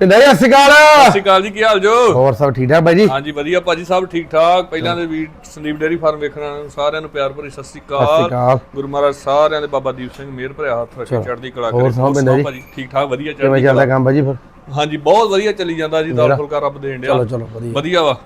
ਪਿੰਦਰ ਜੀ ਸਤਿ ਸ਼੍ਰੀ ਸਤਿ ਅਕਾਲ ਸ਼੍ਰੀ ਅਕਾਲ ਜੀ ਕੀ ਹਾਲ ਜੋ? ਹੋਰ ਸਭ ਠੀਕ ਠਾਕ ਬਾਈ ਜੀ? ਹਾਂਜੀ ਵਧੀਆ ਭਾਜੀ ਸਾਹਿਬ ਠੀਕ ਠਾਕ। ਪਹਿਲਾਂ ਦੇ ਵੀ ਸੰਦੀਪ ਡੇਰੀ ਫਾਰਮ ਵੇਖਣ ਵਾਲਿਆਂ ਨੂੰ ਸਾਰਿਆਂ ਨੂੰ ਪਿਆਰ ਭਰੀ ਸਤਿ ਸ਼੍ਰੀ ਸਤਿ ਸ਼੍ਰੀ ਅਕਾਲ। ਅਕਾਲ ਗੁਰੂ ਮਹਾਰਾਜ ਸਾਰਿਆਂ ਦੇ ਬਾਬਾ ਦੀਪ ਸਿੰਘ ਮਿਹਰ ਭਰਿਆ ਹੱਥ ਰੱਖੇ। ਚੜ੍ਹਦੀ ਕਲਾ ਹੋਰ ਕਰੇ। ਸੁਣਾਓ ਜੀ? ਭਾਜੀ ਠੀਕ ਠਾਕ ਵਧੀਆ ਕਿਵੇਂ ਚੜ੍ਹਦੀ ਚੱਲਦਾ ਕੰਮ ਬਾਈ ਜੀ ਫਿਰ? ਹਾਂਜੀ ਬਹੁਤ ਵਧੀਆ ਚੱਲੀ ਜਾਂਦਾ ਜੀ ਦਾਲ ਫੁਲਕਾ ਰੱਬ ਦੇਣ ਡਿਆ। ਚਲੋ ਚਲੋ ਵਧੀਆ। ਵਧੀਆ ਵਾ।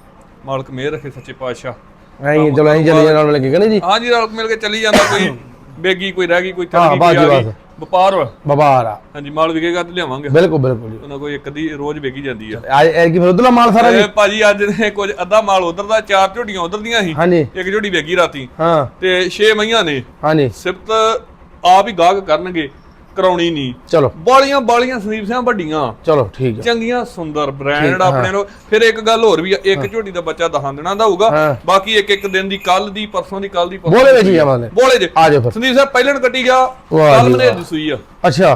ਮਾਲਕ ਮਿਹਰ ਰੱਖੇ ਸੱਚੇ ਪਾਤਸ਼ਾਹ। ਐਂ ਚਲੋ ਐਂ ਚੱਲੀ ਜਾਣਾ ਨਾਲ ਲੱਗੇ ਨਹੀਂ ਜੀ? ਹਾਂਜੀ ਰਲ ਮਿਲ ਕੇ ਚੱਲੀ ਜਾਂਦਾ ਕੋਈ ਬੇਗੀ ਕੋਈ ਰਹਿ ਗਈ ਕੋਈ ਹਾਂ, ਚੱਲ ਗਈ ਬਸ ਕੋਈ ਜੀ, ਆ ਗਈ। ਬਸ। ਵਪਾਰ ਵਾ? ਬਬਾਰ ਆ। ਹਾਂਜੀ ਮਾਲ ਵਿਕੇਗਾ ਤੇ ਲਿਆਵਾਂਗੇ। ਬਿਲਕੁਲ ਬਿਲਕੁਲ ਜੀ। ਉਹਨਾਂ ਕੋਈ ਇੱਕ ਦੀ ਰੋਜ਼ ਵਿਕੀ ਜਾਂਦੀ ਆ। ਅੱਜ ਐ ਕੀ ਫਿਰ ਉਧਰਲਾ ਮਾਲ ਸਾਰਾ ਜੀ ਇਹ ਭਾਜੀ ਅੱਜ ਨੇ ਕੁਝ ਅੱਧਾ ਮਾਲ ਉਧਰ ਦਾ ਚਾਰ ਝੋਟੀਆਂ ਉਧਰ ਦੀਆਂ ਸੀ। ਹਾਂਜੀ। ਇੱਕ ਝੋਟੀ ਵੇਗੀ ਰਾਤੀ। ਹਾਂ। ਤੇ 6 ਮਈਆਂ ਨੇ। ਹਾਂਜੀ। ਸਿਫਤ ਆਪ ਹੀ ਗਾਹਕ ਕਰਨਗੇ। ਕਰਾਉਣੀ ਨਹੀਂ। ਚਲੋ। ਬਾਲੀਆਂ ਬਾਲੀਆਂ ਸੰਦੀਪ ਸਿੰਘ ਵੱਡੀਆਂ। ਚਲੋ ਠੀਕ ਹੈ ਚੰਗੀਆਂ ਸੁੰਦਰ ਬ੍ਰਾਂਡ ਆਪਣੇ ਨੂੰ ਫਿਰ ਇੱਕ ਗੱਲ ਹੋਰ ਵੀ ਇੱਕ ਝੋਟੀ ਦਾ ਬੱਚਾ ਦਹਾਂ ਦਿਨਾਂ ਦਾ ਹੋਊਗਾ। ਬਾਕੀ ਇੱਕ ਇੱਕ ਦਿਨ ਦੀ ਕੱਲ ਦੀ ਪਰਸੋਂ ਦੀ ਕੱਲ ਦੀ ਬੋਲੇ ਹੀ ਆਵਾਂਗੇ ਬੋਲੇ ਜੇ ਆ ਜਾਓ ਫਿਰ। ਸੰਦੀਪ ਸਾਹਿਬ ਪਹਿਲਣ ਕੱਟੀ ਗਿਆ ਕੱਲ ਜੀ ਵਾਹ। ਦੀ ਸੂਈ ਆ। ਅੱਛਾ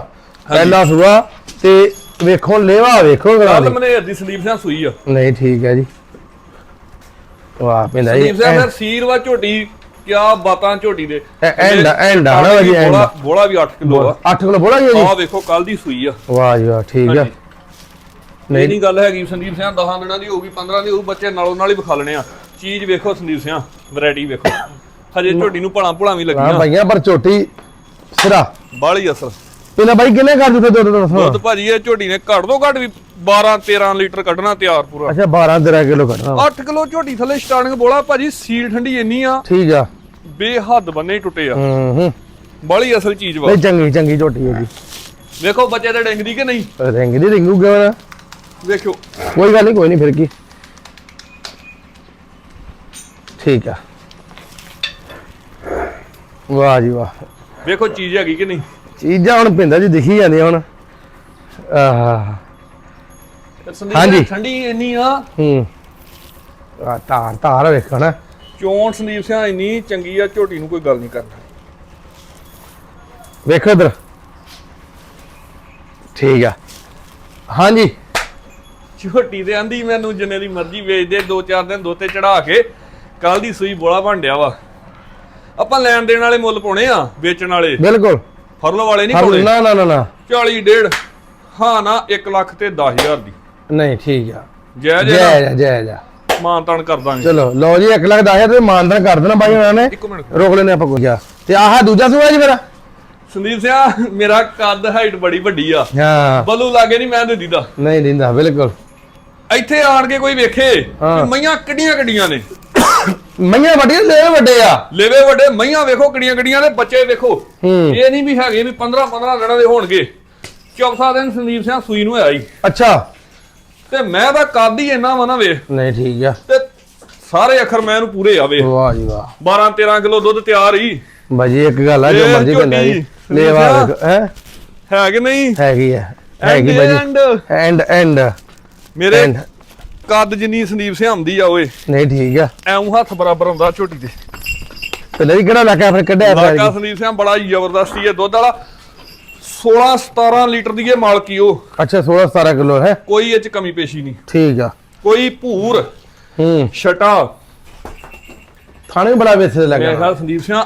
ਪਹਿਲਾ ਸੁਆ ਤੇ ਵੇਖੋ ਲੇਵਾ ਵੇਖੋ ਕੱਲ ਦੀ ਮਨੇਰ ਦੀ ਸੰਦੀਪ ਸਿੰਘ ਸੂਈ ਆ। ਨਹੀਂ ਠੀਕ ਹੈ ਜੀ। ਵਾਹ ਪਿੰਦਾ ਜੀ ਸੰਦੀਪ ਸਿੰਘ ਫਿਰ ਸੀਰਵਾ ਝੋਟੀ ਕਿਆ ਬਾਤਾਂ ਝੋਟੀ ਦੇ। ਐਂਡ ਐਂਡ ਆ ਨਾ ਜੀ ਐਂਡ ਬੋਲਾ ਬੋਲਾ ਵੀ 8 ਕਿਲੋ ਆ। 8 ਕਿਲੋ ਬੋਲਾ ਜੀ। ਆਹ ਵੇਖੋ ਕੱਲ ਦੀ ਸੂਈ ਆ। ਵਾਹ ਜੀ ਵਾਹ ਠੀਕ ਹੈ ਹਾਂਜੀ। ਇਹ ਨਹੀਂ ਗੱਲ ਹੈਗੀ ਸੰਦੀਪ ਸਿੰਘ 10 ਦਿਨਾਂ ਦੀ ਹੋਊਗੀ 15 ਦੀ ਹੋਊ ਬੱਚੇ ਨਾਲੋਂ ਨਾਲ ਹੀ ਵਿਖਾ ਲੈਣੇ ਆ। ਚੀਜ਼ ਵੇਖੋ ਸੰਦੀਪ ਸਿੰਘ ਵੈਰਾਈਟੀ ਵੇਖੋ। ਹਜੇ ਝੋਟੀ ਨੂੰ ਭਲਾਂ ਭੁਲਾਂ ਵੀ ਲੱਗੀਆਂ। ਭਾਈਆਂ ਪਰ ਝੋਟੀ ਸਿਰਾ। ਬਾਹਲੀ ਅਸਲ ਪਹਿਲਾਂ ਬਾਈ ਕਿੰਨੇ ਕਰ ਦਿੱਤੇ ਦੁੱਧ ਦੱਸੋ ਦੁੱਧ ਭਾਜੀ ਇਹ ਝੋਟੀ ਨੇ ਘੱਟ ਤੋਂ ਘੱਟ ਵੀ 12 13 ਲੀਟਰ ਕੱਢਣਾ ਤਿਆਰ ਪੂਰਾ। ਅੱਛਾ 12 13 ਕਿਲੋ ਕੱਢਣਾ। 8 ਕਿਲੋ ਝੋਟੀ ਥੱਲੇ ਸਟਾਰਟਿੰਗ ਬੋਲਾ ਭਾਜੀ ਸੀਲ ਠੰਡੀ ਇੰਨੀ ਆ। ਠੀਕ ਆ। ਬੇਹੱਦ ਬੰਨੇ ਟੁੱਟੇ ਆ। ਹੂੰ ਹੂੰ। ਬਾਹਲੀ ਅਸਲ ਚੀਜ਼ ਵਾ। ਨਹੀਂ ਚੰਗੀ ਚੰਗੀ ਝੋਟੀ ਹੈ ਜੀ ਵੇਖੋ ਬੱਚੇ ਦੇ ਡਿੰਗਦੀ ਕਿ ਨਹੀਂ? ਰਿੰਗ ਦੀ ਰਿੰਗੂ ਗਵਣਾ ਵੇਖੋ ਕੋਈ ਗੱਲ ਨਹੀਂ ਕੋਈ ਨਹੀਂ ਫਿਰ ਕੀ? ਠੀਕ ਆ। ਵਾਹ ਜੀ ਵਾਹ। ਵੇਖੋ ਚੀਜ਼ ਹੈਗੀ ਕਿ ਨਹੀਂ? ਚੀਜ਼ਾਂ ਹੁਣ ਪਿੰਡਾਂ 'ਚ ਦਿਖੀ ਜਾਂਦੀਆਂ ਹੁਣ। ਆਹ। ਸੰਦੀਪ ਹਾਂਜੀ। ਠੰਡੀ ਇੰਨੀ ਆ। ਹੂੰ। ਆ ਤਾਰ ਤਾਰ ਵੇਖੋ ਨਾ। ਚੋਣ ਸੰਦੀਪ ਸਿੰਘ ਇੰਨੀ ਚੰਗੀ ਆ ਝੋਟੀ ਨੂੰ ਕੋਈ ਗੱਲ ਨਹੀਂ ਕਰਨਾ ਵੇਖੋ ਇਧਰ। ਠੀਕ ਆ। ਹਾਂਜੀ। ਝੋਟੀ ਦੇ ਆਂਦੀ ਮੈਨੂੰ ਜਿੰਨੇ ਦੀ ਮਰਜ਼ੀ ਵੇਚ ਦੇ ਦੋ ਚਾਰ ਦਿਨ ਦੋ ਤੇ ਚੜਾ ਕੇ ਕੱਲ ਦੀ ਸੂਈ ਬੋਲਾ ਬਣ ਡਿਆ ਵਾ। ਆਪਾਂ ਲੈਣ ਦੇਣ ਵਾਲੇ ਮੁੱਲ ਪਾਉਣੇ ਆ ਵੇਚਣ ਵਾਲੇ। ਬਿਲਕੁਲ। ਫਰਲ ਵਾਲੇ ਨਹੀਂ ਪਾਉਣੇ। ਨਾ ਨਾ ਨਾ ਨਾ। 40 ਡੇਢ ਹਾਂ ਨਾ 1 ਲੱਖ ਤੇ 10000 ਦੀ। ਨਹੀਂ ਠੀਕ ਆ। ਜੈ ਜੈ ਜੈ ਜੈ। ਜੈ ਜੈ ਮਾਨ ਤਾਨ ਕਰ ਦਾਂਗੇ। ਚਲੋ ਲਓ ਜੀ 1 ਲੱਖ 10000 ਤੇ ਮਾਨਦਾਨ ਕਰ ਦੇਣਾ ਬਾਈ ਉਹਨਾਂ ਨੇ। ਇੱਕ ਮਿੰਟ। ਰੋਕ ਲੈਨੇ ਆਪਾਂ ਕੁਝ। ਤੇ ਆਹ ਦੂਜਾ ਸੂਆ ਜੀ ਮੇਰਾ। ਸੰਦੀਪ ਸਿੰਘ ਮੇਰਾ ਕੱਦ ਹਾਈਟ ਬੜੀ ਵੱਡੀ ਆ। ਹਾਂ। ਬੱਲੂ ਲਾਗੇ ਨਹੀਂ ਮੈਂ ਦਿੰਦੀ। ਦਾ ਨਹੀਂ ਦਿੰਦਾ ਬਿਲਕੁਲ। ਇੱਥੇ ਆਣ ਕੇ ਕੋਈ ਵੇਖੇ। ਕਿ ਮਈਆਂ ਕਿੱਡੀਆਂ ਕਿੱਡੀਆਂ ਨੇ। ਮਈਆਂ ਵੱਡੀਆਂ ਲੈ ਵੱਡੇ ਆ। ਲੇਵੇ ਵੱਡੇ ਮਈਆਂ ਵੇਖੋ ਕਿੱਡੀਆਂ ਕਿੱਡੀਆਂ ਨੇ ਬੱਚੇ ਵੇਖੋ। ਹੂੰ। ਇਹ ਨਹੀਂ ਵੀ ਹੈਗੇ ਵੀ 15 15 ਦਿਨਾਂ ਦੇ ਹੋਣਗੇ। ਚੌਥਾ ਦਿਨ ਸੰਦੀਪ ਸਿੰਘ ਸੂਈ ਨੂੰ ਆਇਆ ਹੀ ਅੱਛਾ। ਤੇ ਮੈਂ ਤਾਂ ਕੱਦ ਇੰਨਾ ਵਾ ਨਾ ਵੇ। ਨਹੀਂ ਠੀਕ ਆ। ਤੇ ਸਾਰੇ ਅੱਖਰ ਮੈਂ ਇਹਨੂੰ ਪੂਰੇ ਆਵੇ। ਵਾਹ ਜੀ ਵਾਹ। 12 13 ਕਿਲੋ ਦੁੱਧ ਤਿਆਰ ਹੀ। ਬਾਜੀ ਇੱਕ ਗੱਲ ਆ ਜੋ ਇਹ ਮਰਜ਼ੀ ਬੰਦਾ ਜੀ। ਝੋਟੀ, ਲੈ ਵਾ ਸੁਣਿਆ? ਹੈ? ਹੈ ਕਿ ਨਹੀਂ? ਹੈਗੀ ਆ ਹੈਗੀ ਬਾਜੀ। and and and. ਮੇਰੇ ਕੱਦ ਜਿੰਨੀ ਸੰਦੀਪ ਸਿੰਘ ਆਉਂਦੀ ਆ ਓਏ। ਨਹੀਂ ਠੀਕ ਆ। ਐਉਂ ਹੱਥ ਬਰਾਬਰ ਹੁੰਦਾ ਝੋਟੀ ਤੇ ਨਹੀਂ ਕਿਹੜਾ ਲੱਗਾ ਫਿਰ ਕੱਢਿਆ ਫਿਰ ਲਾਕਾ ਸੰਦੀਪ ਸਿੰਘ ਬੜਾ ਜ਼ਬਰਦਸਤੀ ਹੈ ਦੁੱਧ ਵਾਲਾ। 16 17 ਲੀਟਰ ਦੀ ਇਹ ਮਾਲਕੀ ਉਹ। ਅੱਛਾ 16 17 ਕਿਲੋ ਹੈ। ਕੋਈ ਇਹ ਚ ਕਮੀ ਪੇਸ਼ੀ ਨਹੀਂ। ਠੀਕ ਆ। ਕੋਈ ਭੂਰ ਹੂੰ। ਛਟਾ। ਥਾਣੇ ਬੜਾ ਵੇਸੇ ਮੇਰੇ ਲੱਗਾ। ਖਿਆਲ ਸੰਦੀਪ ਸਿੰਘ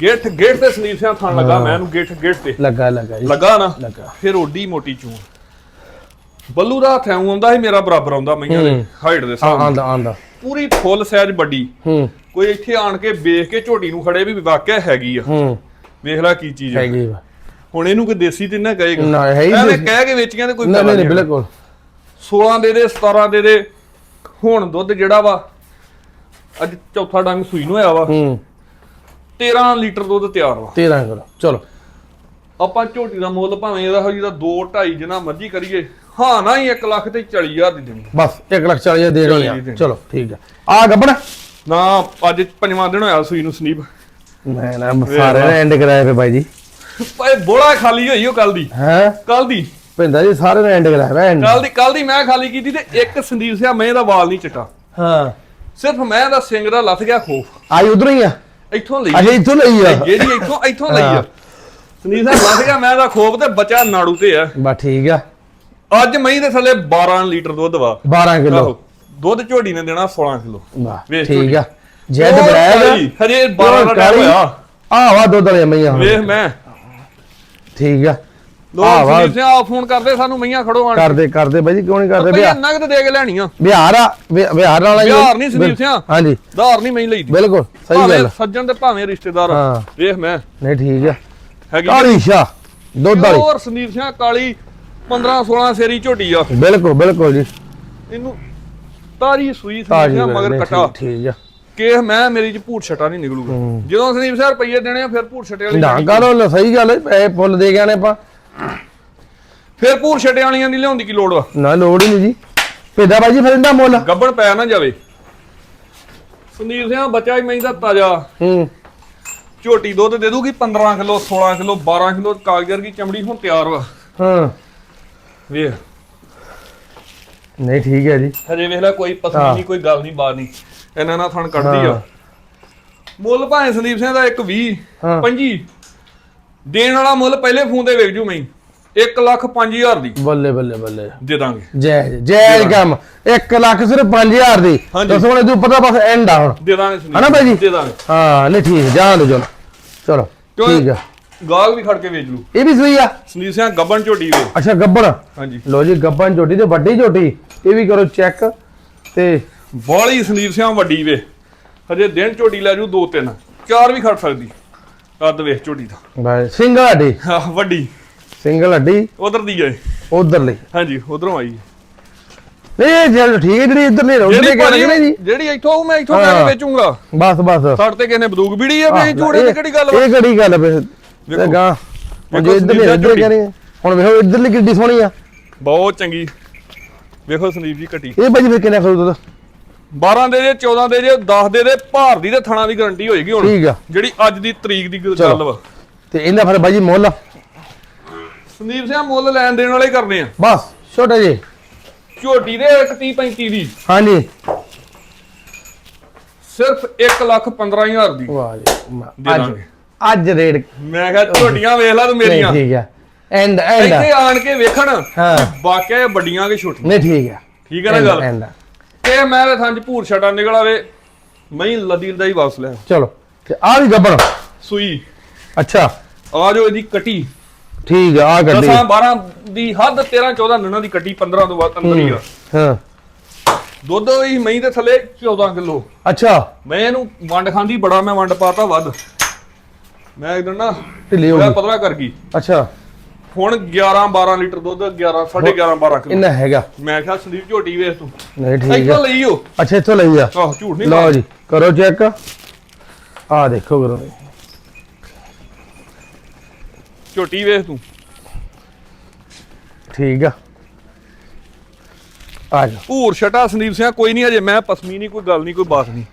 ਗੇਟ ਗੇਟ ਤੇ ਸੰਦੀਪ ਸਿੰਘ ਥਣ ਲੱਗਾ ਮੈਂ ਇਹਨੂੰ ਗੇਟ ਗੇਟ ਤੇ। ਲੱਗਾ ਲੱਗਾ ਜੀ। ਲੱਗਾ ਨਾ। ਲੱਗਾ। ਫਿਰ ਓਡੀ ਮੋਟੀ ਚੂੰ ਬੱਲੂ ਦਾ ਹੱਥ ਐਉਂ ਆਉਂਦਾ ਸੀ ਮੇਰਾ ਬਰਾਬਰ ਆਉਂਦਾ ਮਈਆਂ ਦੇ। ਹਾਈਟ ਦੇ ਆ ਨਾਲ ਆਂਦਾ ਆਂਦਾ। ਪੂਰੀ ਫੁੱਲ ਸਾਈਜ਼ ਵੱਡੀ। ਹੂੰ। ਕੋਈ ਇੱਥੇ ਆਣ ਕੇ ਵੇਖ ਕੇ ਝੋਟੀ ਨੂੰ ਖੜੇ ਵੀ ਵਾਕਿਆ ਹੈਗੀ ਆ। ਹੂੰ। ਵੇਖ ਲੈ ਕੀ ਚੀਜ਼ ਆ। ਹੈਗੀ ਵਾ। ਹੁਣ ਇਹਨੂੰ ਕੋਈ ਦੇਸੀ ਤੇ ਨਾ ਕਹੇਗਾ। ਨਾ, ਹੈ ਹੀ ਐਵੇਂ। ਕਹਿ ਕੇ ਵੇਚੀਆਂ ਤੇ ਕੋਈ ਫਾਇਦਾ ਨਹੀਂ ਬਿਲਕੁਲ। 16 ਦੇ ਦੇ 17 ਦੇ ਦੇ ਹੁਣ ਦੁੱਧ ਜਿਹੜਾ ਵਾ ਅੱਜ ਚੌਥਾ ਡੰਗ ਸੂਈ ਨੂੰ ਹੋਇਆ ਵਾ। ਹੂੰ। 13 ਲੀਟਰ ਦੁੱਧ ਤਿਆਰ ਵਾ। 13 ਕਿਲੋ ਚਲੋ। ਆਪਾਂ ਝੋਟੀ ਦਾ ਮੁੱਲ ਭਾਵੇਂ ਇਹਦਾ ਹੋ ਜਿਹਦਾ 2 2.5 ਜਿੰਨਾ ਮਰਜ਼ੀ ਕਰੀਏ। ਹਾਂ ਨਾ ਹੀ 1 ਲੱਖ ਤੇ 40000 ਦੀ ਦੇਣੀ। ਬਸ 1 ਲੱਖ 40 ਹਜ਼ਾਰ ਦੇ ਚਲੋ ਰਹੇ ਜੀ। ਆ ਚਲੋ ਠੀਕ ਆ। ਆ ਗੱਬਣ। ਨਾ ਅੱਜ ਪੰਜਵਾਂ ਦਿਨ ਹੋਇਆ ਸੂਈ ਨੂੰ ਸਨੀਪ। ਮੈਂ ਨਾ ਸਾਰੇ ਨੇ ਐਂਡ ਕਰਾਇਆ ਫੇ ਬਾਈ ਜੀ। ਭਾਈ ਬੋਲਾ ਖਾਲੀ ਹੋਈ ਉਹ ਕੱਲ ਦੀ। ਹੈ? ਕੱਲ ਦੀ। ਪਿੰਦਾ ਜੀ ਸਾਰੇ ਨੇ ਐਂਡ ਕਰਾਇਆ ਐਂਡ ਕੱਲ ਦੀ ਕੱਲ ਦੀ ਮੈਂ ਖਾਲੀ ਕੀਤੀ ਤੇ ਇੱਕ ਸੰਦੀਪ ਸਿਆ ਮੈਂ ਦਾ ਵਾਲ ਨਹੀਂ ਚਿੱਟਾ। ਹਾਂ। ਸਿਰਫ ਮੈਂ ਦਾ ਦਾ ਲੱਥ ਗਿਆ ਖੋਫ ਆਈ ਉਧਰ ਹੀ ਆ? ਇੱਥੋਂ ਲਈ ਅਜੇ ਇੱਥੋਂ ਲਈ ਆ? ਜਿਹੜੀ ਇੱਥੋਂ ਇੱਥੋਂ ਲਈ ਆ। ਹਾਂ। ਸੰਦੀਪ ਸਾਹਿਬ ਲੱਥ ਗਿਆ ਮੈਂ ਦਾ ਖੋਫ ਤੇ ਬੱਚਾ ਨਾੜੂ ਤੇ ਆ। ਬਸ ਠੀਕ ਆ। ਅੱਜ ਮਹੀਂ ਦੇ ਥੱਲੇ 12 ਲੀਟਰ ਦੁੱਧ ਵਾ। 12 ਕਿਲੋ। ਆਹੋ ਦੁੱਧ ਝੋਡੀ ਨੇ ਦੇਣਾ 16 ਕਿਲੋ। ਵਾਹ ਵੇਖ ਠੀਕ ਆ। ਜੈਦ ਕਾਲੀ, ਹਜੇ 12 ਦਾ ਟਾਈਮ ਹੋਇਆ। ਆ ਵਾ ਦੁੱਧ ਵਾਲੀਆਂ ਮਈਆਂ। ਵੇਖ ਮੈਂ। ਠੀਕ ਆ। ਲੋਕ ਆਹ ਸਿੰਘ ਆ ਫੋਨ ਕਰਦੇ ਸਾਨੂੰ ਮਈਆਂ ਖੜੋ ਆਣ ਕਰਦੇ ਕਰਦੇ ਬਾਈ ਜੀ ਕਿਉਂ ਨਹੀਂ ਕਰਦੇ? ਭਈਆ ਬਿਹਾਰ ਨਗਦ ਦੇ ਕੇ ਲੈਣੀਆਂ। ਬਿਹਾਰ ਆ ਬਿ- ਬਿਹਾਰ ਵਾਲਾ ਹੀ ਬਿਹਾਰ ਨਹੀਂ ਸੰਦੀਪ ਸਿੰਘ। ਹਾਂਜੀ। ਧਾਰ ਨਹੀਂ ਮੈਂ ਲਈ ਦੀ। ਬਿਲਕੁਲ ਸਹੀ ਭਾਵੇਂ ਗੱਲ ਆ। ਸੱਜਣ ਤੇ ਭਾਵੇਂ ਰਿਸ਼ਤੇਦਾਰ ਹਾਂ। ਵੇਖ ਮੈਂ। ਨਹੀਂ ਠੀਕ ਆ। ਹੈਗੀ ਕਾਲੀ ਸ਼ਾ ਦੁੱਧ ਵਾਲੀ। ਹੋਰ ਸੰਦੀਪ ਸਿੰਘ ਕਾਲੀ 15 16 ਸੇਰੀ ਝੋਟੀ ਆ। ਬਿਲਕੁਲ ਬਿਲਕੁਲ ਜੀ। ਇਹਨੂੰ ਤਾਰੀ ਸੂਈ ਸੰਦੀਪ ਤਾਜੀ ਸਿੰਘ ਮਗਰ ਕਟਾ। ਠੀਕ- ਠੀਕ ਆ। ਕਿ ਮੈਂ ਮੇਰੀ ਚ ਭੂਟ ਛਟਾ ਨਹੀਂ ਨਿਕਲੂਗਾ। ਜਦੋਂ ਸੰਦੀਪ ਸਿੰਘ ਰੁਪਈਏ ਦੇਣੇ ਆ ਫਿਰ ਭੂਟ ਛਟੇ ਵਾਲੀ ਨਾ ਕਰੋ ਲੈ, ਸਹੀ ਗੱਲ ਹੈ ਪੈਸੇ ਫੁੱਲ ਦੇ ਗਏ ਨੇ ਆਪਾਂ। ਫਿਰ ਭੂਟ ਛਟੇ ਵਾਲੀਆਂ ਦੀ ਲਿਆਉਣ ਦੀ ਕੀ ਲੋੜ ਵਾ? ਨਾ ਲੋੜ ਹੀ ਨਹੀਂ ਜੀ। ਭੇਜਾ ਬਾਈ ਜੀ ਫਿਰ ਇਹਦਾ ਮੁੱਲ। ਗੱਬਣ ਪੈ ਨਾ ਜਾਵੇ। ਸੰਦੀਪ ਸਿੰਘ ਬੱਚਾ ਹੀ ਮੈਂ ਦਾ ਤਾਜ਼ਾ ਹੂੰ। ਝੋਟੀ ਦੁੱਧ ਦੇ ਦੂਗੀ 15 ਕਿਲੋ 16 ਕਿਲੋ 12 ਕਿਲੋ ਕਾਗਜ਼ਰ ਦੀ ਚਮੜੀ ਹੁਣ ਤਿਆਰ ਵਾ। ਹਾਂ। ਵੇਖ। ਨਹੀਂ ਠੀਕ ਹੈ ਜੀ। ਹਜੇ ਵੇਖ ਲੈ ਕੋਈ ਪਸੰਦ। ਨਹੀਂ ਕੋਈ ਗੱਲ ਨਹੀਂ ਬਾਤ ਨਹੀਂ। ਇਹਨਾਂ ਨਾਲ ਥਣ ਕੱਢਦੀ ਆ। ਮੁੱਲ ਭਾਵੇਂ ਸੰਦੀਪ ਸਿੰਘ ਦਾ ਇੱਕ 20 ਹਾਂ। 25 ਦੇਣ ਵਾਲਾ ਮੁੱਲ ਪਹਿਲੇ ਫੋਨ ਤੇ ਵੇਖ ਜੂ ਮੈਂ 1 ਲੱਖ 5000 ਦੀ। ਬੱਲੇ ਬੱਲੇ ਬੱਲੇ। ਦੇ ਦਾਂਗੇ। ਜੈ ਜੈ ਕੰਮ 1 ਲੱਖ ਸਿਰਫ 5000 ਦੀ। ਹਾਂਜੀ। ਦੱਸੋ ਹੁਣ ਤੂੰ ਪਤਾ ਬਸ ਐਂਡ ਆ ਹੁਣ। ਦੇ ਦਾਂਗੇ ਸੰਦੀਪ। ਹਨਾ ਭਾਈ ਜੀ? ਦੇ ਦਾਂਗੇ। ਹਾਂ ਨਹੀਂ ਠੀਕ ਜਾਣ ਦੋ ਚਲੋ ਚਲੋ ਕਿਉਂ? ਠੀਕ ਆ। ਗਾਹਕ ਵੀ ਖੜ ਕੇ ਵੇਚ ਲੂ। ਇਹ ਵੀ ਸਹੀ ਆ। ਸੰਦੀਪ ਸਿੰਘ ਗੱਬਣ ਝੋਟੀ ਵੇ। ਅੱਛਾ ਗੱਬਣ? ਹਾਂਜੀ। ਲੋ ਜੀ ਗੱਬਣ ਝੋਟੀ ਤੇ ਵੱਡੀ ਝੋਟੀ। ਇਹ ਵੀ ਕਰੋ ਚੈੱਕ। ਤੇ ਬਾਲੀ ਸੰਦੀਪ ਸਿੰਘ ਵੱਡੀ ਵੇ। ਹਜੇ ਦਿਨ ਝੋਟੀ ਲੈ ਜੂ ਦੋ ਤਿੰਨ। ਚਾਰ ਵੀ ਖੜ ਸਕਦੀ। ਕੱਦ ਵੇਖ ਝੋਟੀ ਦਾ। ਬਾਈ ਸਿੰਗਲ ਹੱਡੀ? ਆਹ, ਵੱਡੀ। ਸਿੰਗਲ ਹੱਡੀ? ਉਧਰ ਦੀ ਹੈ ਉਧਰ ਲਈ ਹਾਂਜੀ ਉਧਰੋਂ ਆਈ। ਨਹੀਂ ਇਹ ਚੱਲ ਠੀਕ ਹੈ ਜਿਹੜੀ ਇੱਧਰ ਲਈ ਉਧਰ ਜਿਹੜੀ ਭਾਜੀ ਜੀ ਜਿਹੜੀ ਇੱਥੋਂ ਆਊ, ਮੈਂ ਇੱਥੋਂ ਹਾਂ। ਕਹਿ ਵੇਚੂੰਗਾ। ਬਸ ਬਸ। ਸਾਡੇ ਤੇ ਕਿਸੇ ਨੇ ਬਦੂਕ ਬੀੜੀ ਆ ਵੀ ਝੂੜੇ ਦੀ ਕਿਹੜੀ ਗੱਲ ਵਾ? ਇਹ ਕਿਹੜੀ ਗੱਲ ਵੇ ਵੇਖੋ। ਗਾ ਹੁਣ ਜੇ ਵੇਖੋ ਇੱਧਰ ਲਈ ਸੰਦੀਪ ਇੱਧਰ ਝੋਟੀ। ਕਹਿੰਦੇ ਹੁਣ ਵੇਖੋ ਇੱਧਰ ਲਈ ਕਿੱਡੀ ਸੋਹਣੀ ਆ। ਬਹੁਤ ਚੰਗੀ। ਵੇਖੋ ਸੰਦੀਪ ਜੀ ਕੱਟੀ ਇਹ ਭਾਜੀ ਫਿਰ ਕਿੰਨਾ ਖਰੂ ਦੁੱਧ 12 ਦੇ ਜੇ 14 ਦੇ ਜੇ 10 ਦੇ ਦੇ ਭਾਰ ਦੀ ਤੇ ਥਣਾ ਦੀ ਗਾਰੰਟੀ ਹੋਏਗੀ ਹੁਣ ਠੀਕ ਆ। ਜਿਹੜੀ ਅੱਜ ਦੀ ਤਰੀਕ ਦੀ ਗੱਲ। ਵਾ। ਤੇ ਇਹਦਾ ਫਿਰ ਭਾਜੀ ਮੁੱਲ? ਸੰਦੀਪ ਸਿੰਘ ਮੁੱਲ ਲੈਣ ਦੇਣ ਵਾਲੇ ਕਰਨੇ ਆ। ਬਸ ਛੋਟਾ ਜੀ ਝੋਟੀ ਦੇ 1 30 35 ਦੀ। ਹਾਂਜੀ। ਸਿਰਫ 1 ਲੱਖ 15000 ਦੀ। ਵਾਹ ਜੀ। ਦੇ ਅੱਜ। ਅੱਜ ਰੇਡ ਮੈਂ ਕਿਹਾ ਝੋਟੀਆਂ ਵੇਖ ਲੈ ਤੂੰ ਮੇਰੀਆਂ। ਠੀਕ ਆ। And and. ਇੱਥੇ ਆਣ ਕੇ ਵੇਖਣ ਹਾਂ। ਵਾਕਿਆ ਵੱਡੀਆਂ ਕਿ ਛੋਟੀਆਂ। ਨਹੀਂ ਠੀਕ ਆ। ਠੀਕ ਹੈ ਨਾ ਗੱਲ? ਐਂਡ। ਇਹ ਮੈਂ ਤੇ ਥੰਜ ਭੂਰ ਛਟਾ ਨਿਕਲ ਆਵੇ। ਮੈਂ ਲਦੀਲ ਦਾ ਹੀ ਵਾਪਸ ਲੈ ਚਲੋ ਤੇ ਆ ਵੀ ਗੱਬਣ। ਸੂਈ। ਅੱਛਾ। ਆ ਜੋ ਇਹਦੀ ਕਟੀ। ਠੀਕ ਆ ਆ ਗੱਡੀ 10 12 ਦੀ ਹੱਦ 13 14 ਦਿਨਾਂ ਦੀ ਕਟੀ 15 ਤੋਂ ਬਾਅਦ ਅੰਦਰ ਹੀ ਆ। ਹਾਂ ਦੁੱਧ ਹੀ ਮਹੀਂ ਦੇ ਥੱਲੇ 14 ਕਿਲੋ। ਅੱਛਾ। ਮੈਂ ਇਹਨੂੰ ਵੰਡ ਖਾਂਦੀ ਬੜਾ ਮੈਂ ਵੰਡ ਪਾਤਾ ਵੱਧ। ਮੈਂ ਇਧਰ ਨਾ ਢਿੱਲੀ ਹੋ ਗਈ। ਪਤਲਾ ਕਰ ਗਈ। ਅੱਛਾ। ਹੁਣ 11 12 ਲੀਟਰ ਦੁੱਧ 11 11.5 12 ਕਿਲੋ। ਇੰਨਾ ਹੈਗਾ? ਮੈਂ ਕਿਹਾ ਸੰਦੀਪ ਝੋਟੀ ਵੇਖ ਤੂੰ। ਨਹੀਂ ਠੀਕ ਇੱਥੋਂ ਆ। ਲਈ ਹੋ ਅੱਛਾ ਇੱਥੋਂ ਲਈ ਆ? ਆਹ ਝੂਠ ਨਹੀਂ ਲਓ ਜੀ ਕਰੋ ਚੈੱਕ। ਆ ਦੇਖੋ ਕਰੋ। ਝੋਟੀ ਵੇਖ ਤੂੰ। ਠੀਕ ਆ। ਆ ਜਾ ਭੂਰ ਛਟਾ ਸੰਦੀਪ ਸਿੰਘ ਕੋਈ ਨਹੀਂ ਅਜੇ ਮੈਂ ਪਸਮੀ ਨਹੀਂ ਕੋਈ ਗੱਲ ਨਹੀਂ ਕੋਈ ਬਾਤ ਨਹੀਂ।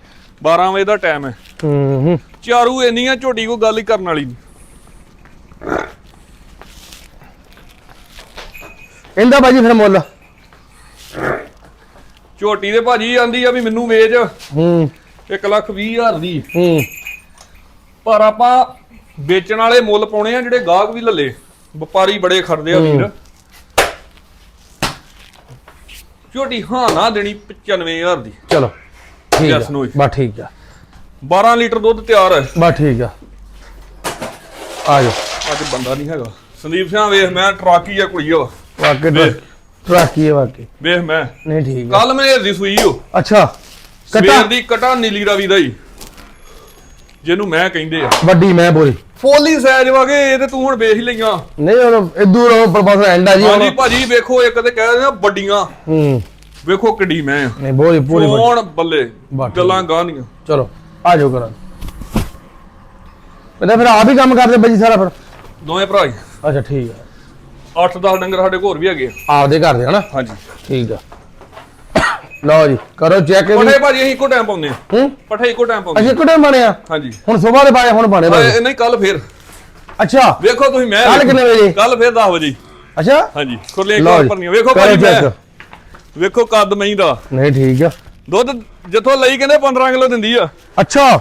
12 ਵਜੇ ਦਾ ਟਾਈਮ ਹੈ। ਹੂੰ ਹੂੰ। ਚਾਰੂ ਇੰਨੀਆਂ ਝੋਟੀ ਕੋਈ ਗੱਲ ਹੀ ਕਰਨ ਵਾਲੀ ਨਹੀਂ ਇਹਦਾ ਭਾਜੀ ਫਿਰ ਮੁੱਲ। ਝੋਟੀ ਦੇ ਭਾਜੀ ਆਂਦੀ ਆ ਵੀ ਮੈਨੂੰ ਵੇਚ। ਹੂੰ। 1 ਲੱਖ 20 ਹਜ਼ਾਰ ਦੀ। ਹੂੰ। ਪਰ ਆਪਾਂ ਵੇਚਣ ਵਾਲੇ ਮੁੱਲ ਪਾਉਣੇ ਆ ਜਿਹੜੇ ਗਾਹਕ ਵੀ ਲੱਲੇ। ਵਪਾਰੀ ਬੜੇ ਖੜਦੇ ਆ ਵੀਰ। ਝੋਟੀ ਹਾਂ ਨਾ ਦੇਣੀ 95000 ਦੀ। ਚਲੋ ਠੀਕ ਆ. ਬਸ ਠੀਕ ਆ। 12 ਲੀਟਰ ਦੁੱਧ ਤਿਆਰ ਹੈ। ਬਸ ਠੀਕ ਆ। ਆ ਜਾ ਅੱਜ ਬੰਦਾ ਨਹੀਂ ਹੈਗਾ। ਸੰਦੀਪ ਸਿੰਘ ਵੇਖ ਮੈਂ ਟਰਾਕੀ ਆ ਕੁੜੀ ਆ ਵਾਕਈ ਵੇਖ। ਟਰਾਕੀ ਹੈ ਵਾਕਈ ਵੇਖ ਮੈਂ। ਨਹੀਂ ਠੀਕ ਆ ਕੱਲ ਮੈਂ ਇਹਦੀ ਸੂਈ ਹੋ ਅੱਛਾ ਸਵੇਰ ਕਟਾ ਦੀ ਕਟਾ ਨੀਲੀ ਰਾਵੀ ਦਾ ਹੀ। ਜਿਹਨੂੰ ਮੈਂ ਕਹਿੰਦੇ ਆ। ਵੱਡੀ ਮੈਂ ਬੋਲੀ ਫੋਲੀ ਸਾਈਜ਼ ਵਾਗੇ ਇਹ ਤੇ ਤੂੰ ਹੁਣ ਵੇਖ ਹੀ ਲਈਆਂ। ਨਹੀਂ ਉਹ ਇਦੂ ਰੋ ਪ੍ਰੋਫੈਸਰ ਐਂਡਾ ਜੀ ਹਾਂਜੀ ਹੁਣ ਭਾਜੀ ਵੇਖੋ ਇੱਕ ਤੇ ਕਹਿ ਦਿੰਦੇ ਵੱਡੀਆਂ। ਹੂੰ। ਵੇਖੋ ਕਿੱਡੀ ਮੈਂ ਆ। ਨਹੀਂ ਬੋਲੀ ਪੂਰੀ ਵੱਡੀ। ਕੌਣ ਬੱਲੇ ਬਸ ਠੀਕ। ਗੱਲਾਂ ਗਾਂਦੀਆਂ ਚਲੋ ਆ ਜਾਓ ਕਰਾਂ ਮੈਂ ਫਿਰ ਆਪ ਹੀ ਕੰਮ ਕਰਦੇ ਬਾਈ ਜੀ ਸਾਰਾ ਫਿਰ। ਦੋਵੇਂ ਭਰਾ ਹੀ। ਅੱਛਾ ਠੀਕ ਆ। 8-10 ਡੰਗਰ ਸਾਡੇ ਕੋਲ ਹੋਰ ਵੀ ਹੈਗੇ ਆ। ਆਪਦੇ ਘਰ ਦੇ ਹਨਾ? ਹਾਂਜੀ। ਠੀਕ ਆ। ਲਓ ਜੀ ਕਰੋ ਚੈੱਕ ਵੀ ਪਠੇ ਭਾਜੀ ਅਸੀਂ ਇੱਕੋ ਟਾਈਮ ਪਾਉਂਦੇ ਆ ਹੂੰ? ਪਠੇ ਇੱਕੋ ਟਾਈਮ ਪਾਉਂਦੇ ਅੱਛਾ ਕਿਹੜੇ ਬਣੇ ਆ? ਹਾਂਜੀ। ਹੁਣ ਸਵੇਰ ਦੇ ਪਾਏ ਹੁਣ ਬਣੇ ਇਹ ਨਹੀਂ ਕੱਲ ਫੇਰ। ਅੱਛਾ। ਵੇਖੋ ਤੁਸੀਂ ਮੈਂ ਕੱਲ ਕਿੰਨੇ ਵਜੇ? ਕੱਲ ਫੇਰ 10 ਵਜੇ। ਅੱਛਾ? ਹਾਂਜੀ ਖੁਰਲੀਆਂ ਲਓ ਜੀ। ਭਰਨੀਆਂ। ਵੇਖੋ ਕਰੋ ਭਾਜੀ ਮੈਂ check। ਵੇਖੋ ਕੱਦ ਮਹੀਂ ਦਾ। ਨਹੀਂ ਠੀਕ ਆ। ਦੁੱਧ ਜਿੱਥੋਂ ਲਈ ਕਹਿੰਦੇ 15 ਕਿਲੋ ਦਿੰਦੀ ਆ। ਅੱਛਾ।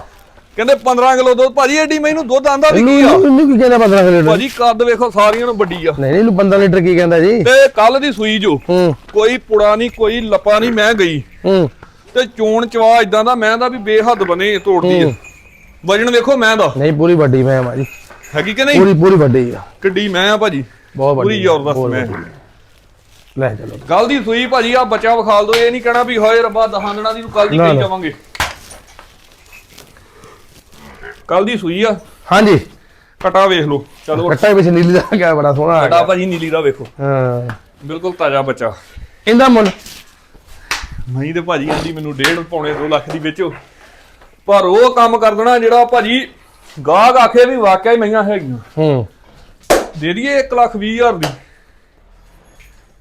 ਕਹਿੰਦੇ 15 ਕਿਲੋ ਦੁੱਧ ਭਾਜੀ ਐਡੀ ਮੈਨੂੰ ਦੁੱਧ ਆਂਦਾ ਵੀ ਕੀ ਆ? ਇਹਨੂੰ ਕੀ ਕਹਿੰਦਾ 15 ਲੀਟਰ ਭਾਜੀ ਕੱਦ ਵੇਖੋ ਸਾਰੀਆਂ ਨੂੰ ਵੱਡੀ ਆ। ਨਹੀਂ ਨਹੀਂ ਇਹਨੂੰ 15 ਲੀਟਰ ਕੀ ਕਹਿੰਦਾ ਜੀ? ਤੇ ਕੱਲ ਦੀ ਸੂਈ ਜੋ ਹੂੰ। ਕੋਈ ਪੁੜਾ ਨਹੀਂ ਕੋਈ ਲੱਪਾ ਨਹੀਂ ਮੈਂ ਗਈ। ਹੂੰ। ਤੇ ਚੋਣ ਚਵਾ ਇਦਾਂ ਦਾ ਮੈਂ ਦਾ ਵੀ ਬੇਹੱਦ ਬਨੇ ਤੋੜਦੀ ਆ। ਹੂੰ। ਵਜਨ ਵੇਖੋ ਮੈਂ ਦਾ। ਨਹੀਂ ਪੂਰੀ ਵੱਡੀ ਮੈਂ ਆ ਜੀ। ਹੈਗੀ ਕਿ ਨਹੀਂ? ਪੂਰੀ ਪੂਰੀ ਵੱਡੀ ਆ। ਕਿੱਡੀ ਮੈਂ ਆ ਭਾਜੀ। ਬਹੁਤ ਪੂਰੀ ਵੱਡੀ ਜ਼ਬਰਦਸਤ ਬਹੁਤ ਮੈਂ। ਲੈ ਚਲੋ। ਗੱਲ ਦੀ ਸੂਈ ਭਾਜੀ ਆ ਬੱਚਾ ਵਿਖਾਲ ਦੋ ਇਹ ਨਹੀਂ ਕਹਿਣਾ ਵੀ ਹੋਏ ਰੱਬਾ ਦਹਾਂ ਦਿਨਾਂ ਦੀ ਨੂੰ ਕੱਲ ਦੀ ਕਹੀ। ਜਾਵਾਂਗੇ। ਕੱਲ ਦੀ ਸੂਈ ਆ। ਹਾਂਜੀ। ਕਟਾ ਵੇਖ ਲਓ। ਚਲੋ। ਕੱਟਾ ਵਿੱਚ ਨੀਲੀ ਦਾ ਕਿਆ ਬੜਾ ਸੋਹਣਾ ਆ ਕਟਾ ਗਿਆ ਭਾਜੀ ਨੀਲੀ ਦਾ ਵੇਖੋ। ਹਾਂ। ਬਿਲਕੁਲ ਤਾਜ਼ਾ ਬੱਚਾ। ਇਹਦਾ ਮੁੱਲ? ਨਹੀਂ ਤੇ ਭਾਜੀ ਆਂਦੀ ਮੈਨੂੰ ਡੇਢ ਪੌਣੇ 2 ਲੱਖ ਦੀ ਵੇਚੋ। ਪਰ ਉਹ ਕੰਮ ਕਰ ਦੇਣਾ ਜਿਹੜਾ ਭਾਜੀ ਗਾਹਕ ਆਖੇ ਵੀ ਵਾਕਿਆ ਹੀ ਮਹੀਆਂ ਹੈਗੀਆਂ। ਹੂੰ। ਦੇ ਦਈਏ 1 ਲੱਖ 20 ਹਜ਼ਾਰ ਦੀ।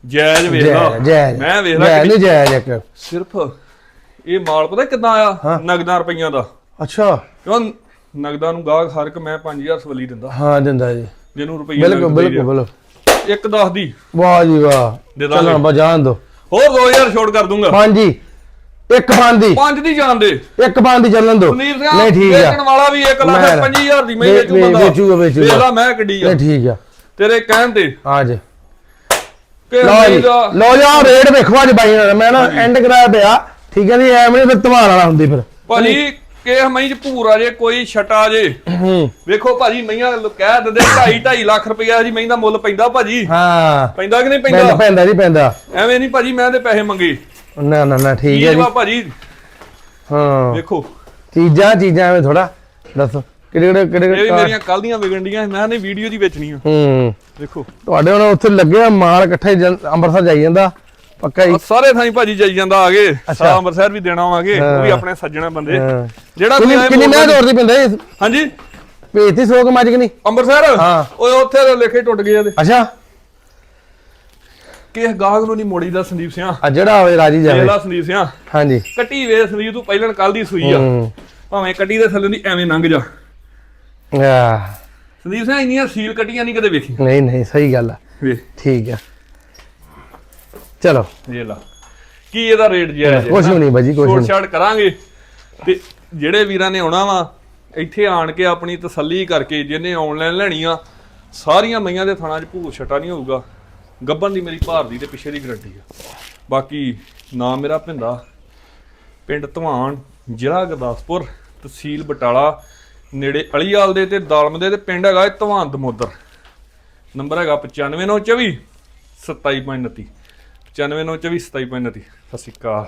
ਜਾਇਜ਼ ਵੇਖ ਜੈ ਲਾ ਜੈ ਮੈਂ ਵੇਖ ਲਾ ਜੈ ਕਿਹੜੀ- ਨਹੀਂ ਜੈ ਇੱਕ। ਸਿਰਫ ਇਹ ਮਾਲ ਪਤਾ ਕਿੰਨਾ ਆਇਆ? ਹਾਂ। ਨਗਦਾਂ ਰੁਪਈਆਂ ਦਾ। ਅੱਛਾ। ਕਿਉਂ ਨਗਦਾਂ ਨੂੰ ਗਾਹਕ ਹਰ ਇੱਕ ਮੈਂ 5000 ਸਵਲੀ ਦਿੰਦਾ। ਹਾਂ ਦਿੰਦਾ ਜੀ। ਜਿਹਨੂੰ ਰੁਪਈਆ ਬਿਲਕੁਲ ਬਿਲਕੁਲ ਬਿਲਕੁਲ। ਇੱਕ 10 ਦੀ। ਵਾਹ ਜੀ ਵਾਹ। ਚਲੋ ਬਜਾਨ ਦੋ। ਹੋਰ 2000 ਛੋੜ ਕਰ ਦੂੰਗਾ। ਹਾਂਜੀ ਇੱਕ ਪੰਜ ਦੀ। ਪੰਜ ਦੀ ਜਾਣ ਦੇ। ਇੱਕ ਪੰਜ ਦੀ ਚੱਲਣ ਦੋ। ਨਹੀਂ ਠੀਕ ਵੇਚਣ ਆ ਵਾਲਾ ਵੀ 1 ਲੱਖ ਮੈਂ- 25000 ਦੀ ਮੈਂ ਵੇਚੂ ਬੰਦਾ ਵੇਚੂਗਾ, ਵੇਚੂਗਾ। ਵੇਖ ਲਾ ਮੈਂ ਕਿੱਡੀ ਆ। ਠੀਕ ਆ। ਤੇਰੇ ਕਹਿਣ ਤੇ। ਨਹੀਂ ਜੀ। ਲਓ ਜੀ। ਆਹ ਰੇਟ ਵੇਖੋ ਅੱਜ ਬਾਈ ਮੈਂ ਨਾ ਐਂਡ ਕਰਾਇਆ ਪਿਆ। ਠੀਕ ਹੈ ਜੀ ਐਵੇਂ ਨਹੀਂ ਫਿਰ ਧਮਾਲ ਵਾਲਾ ਹੁੰਦੀ ਫਿਰ। ਭਾਜੀ ਕਿਹ ਮਈ ਚ ਭੂਰਾ ਜੇ ਕੋਈ ਛਟਾ ਜੇ। ਵੇਖੋ ਭਾਜੀ ਮਈਆਂ ਕਹਿ ਦਿੰਦੇ 2.5 2.5 ਲੱਖ ਰੁਪਇਆ ਜੀ ਮਈ ਦਾ ਮੁੱਲ ਪੈਂਦਾ ਭਾਜੀ। ਹਾਂ। ਪੈਂਦਾ ਕਿ ਨਹੀਂ ਪੈਂਦਾ? ਪੈਂਦਾ ਨਹੀਂ ਪੈਂਦਾ। ਐਵੇਂ ਨਹੀਂ ਭਾਜੀ ਮੈਂ ਤੇ ਪੈਸੇ ਮੰਗੇ। ਨਾ ਨਾ ਨਾ ਠੀਕ ਕੀ ਹੈ ਜੀ। ਭਾਜੀ? ਹਾਂ। ਵੇਖੋ। ਚੀਜ਼ਾਂ ਚੀਜ਼ਾਂ ਐਵੇਂ ਥੋੜਾ ਦੱਸੋ। ਕਿਹੜੇ ਕਿਹੜੇ ਕਿਹੜੇ ਇਹ ਮੇਰੀਆਂ ਕੱਲ ਦੀਆਂ ਵਿਗਣ ਡੀਆਂ ਮੈਂ ਨੇ ਵੀਡੀਓ ਦੀ ਵੇਚਣੀਆਂ। ਹੂੰ। ਵੇਖੋ। ਤੁਹਾਡੇ ਹੁਣ ਉੱਥੇ ਲੱਗਿਆ ਮਾਲ ਇਕੱਠੇ ਅੰਮ੍ਰਿਤਸਰ ਜਾਈ ਜਾਂਦਾ। ਪੱਕਾ ਹੀ ਆਹ ਸਾਰੇ ਥਾਈ ਭਾਜੀ ਜਾਈ ਜਾਂਦਾ ਆਗੇ। ਸਾਰਾ ਅੰਮ੍ਰਿਤਸਰ ਵੀ ਦੇਣਾ ਆਵਾਂਗੇ ਉਹ ਵੀ। ਆਪਣੇ ਸੱਜਣਾ ਬੰਦੇ। ਜਿਹੜਾ ਕਿੰਨੀ ਮੈਂ ਦੌੜਦੀ ਪੈਂਦਾ ਹਾਂਜੀ। ਭੇਜਤੀ ਸੋਕ ਮੱਝ ਕਿ ਨਹੀਂ? ਅੰਮ੍ਰਿਤਸਰ? ਹਾਂ। ਓਏ ਉੱਥੇ ਤਾਂ ਲਿਖੇ ਟੁੱਟ ਗਏ ਇਹਦੇ ਅੱਛਾ। ਕਿਸ ਗਾਹਕ ਨੂੰ ਨਹੀਂ ਮੋੜੀ ਦਾ ਸੰਦੀਪ ਸਿੰਘ ਆ ਜਿਹੜਾ ਹੋਵੇ ਰਾਜੀ ਜਾਵੇ। ਲਾ ਸੰਦੀਪ ਸਿੰਘ ਹਾਂਜੀ। ਕੱਟੀ ਵੇ ਸੰਦੀਪ ਤੂੰ ਪਹਿਲਾਂ ਕੱਲ ਦੀ ਸੂਈ ਆ। ਭਾਵੇਂ ਕੱਟੀ ਦੇ ਥੱਲੇ ਦੀ ਐਵੇਂ ਲੰਘ ਜਾ। ਆ ਸੰਦੀਪ ਸਿੰਘ ਇੰਨੀਆਂ ਸੀਲ ਕੱਟੀਆਂ ਨਹੀਂ ਕਦੇ ਵੇਖੀ ਨਹੀਂ ਨਹੀਂ ਸਹੀ ਗੱਲ ਆ। ਵੇ ਠੀਕ ਆ। ਚਲੋ। ਇਹ ਲਾ। ਕੀ ਇਹਦਾ ਰੇਟ ਜਾਇਜ਼ ਹੈ ਕੁਛ ਨਹੀਂ ਬਾਜੀ ਕੁਛ ਨਹੀਂ ਛਾੜ ਕਰਾਂਗੇ। ਤੇ ਜਿਹੜੇ ਵੀਰਾਂ ਨੇ ਆਉਣਾ ਵਾ ਇੱਥੇ ਆਣ ਕੇ ਆਪਣੀ ਤਸੱਲੀ ਕਰਕੇ ਜਿਹਨੇ ਆਨਲਾਈਨ ਲੈਣੀ ਆ ਸਾਰੀਆਂ ਮਈਆਂ ਦੇ ਥਾਣਾ 'ਚ ਭੂਰ ਛਟਾ ਨਹੀਂ ਹੋਊਗਾ। ਗੱਬਨ ਦੀ ਮੇਰੀ ਭਾਰ ਦੀ ਤੇ ਪਿੱਛੇ ਦੀ ਗਰੰਟੀ ਆ। ਬਾਕੀ ਨਾਮ ਮੇਰਾ ਭਿੰਦਾ। ਪਿੰਡ ਧਵਾਨ ਜ਼ਿਲ੍ਹਾ ਗੁਰਦਾਸਪੁਰ ਤਹਿਸੀਲ ਬਟਾਲਾ ਨੇੜੇ ਅਲੀਵਾਲ ਦੇ ਤੇ ਦਾਲਮ ਦੇ ਤੇ ਪਿੰਡ ਹੈਗਾ ਧਵਾਨ ਦਮੋਦਰ। ਨੰਬਰ ਹੈਗਾ 95924 27.29 95924 27.29 ਸਤਿ ਸ਼੍ਰੀ ਅਕਾਲ।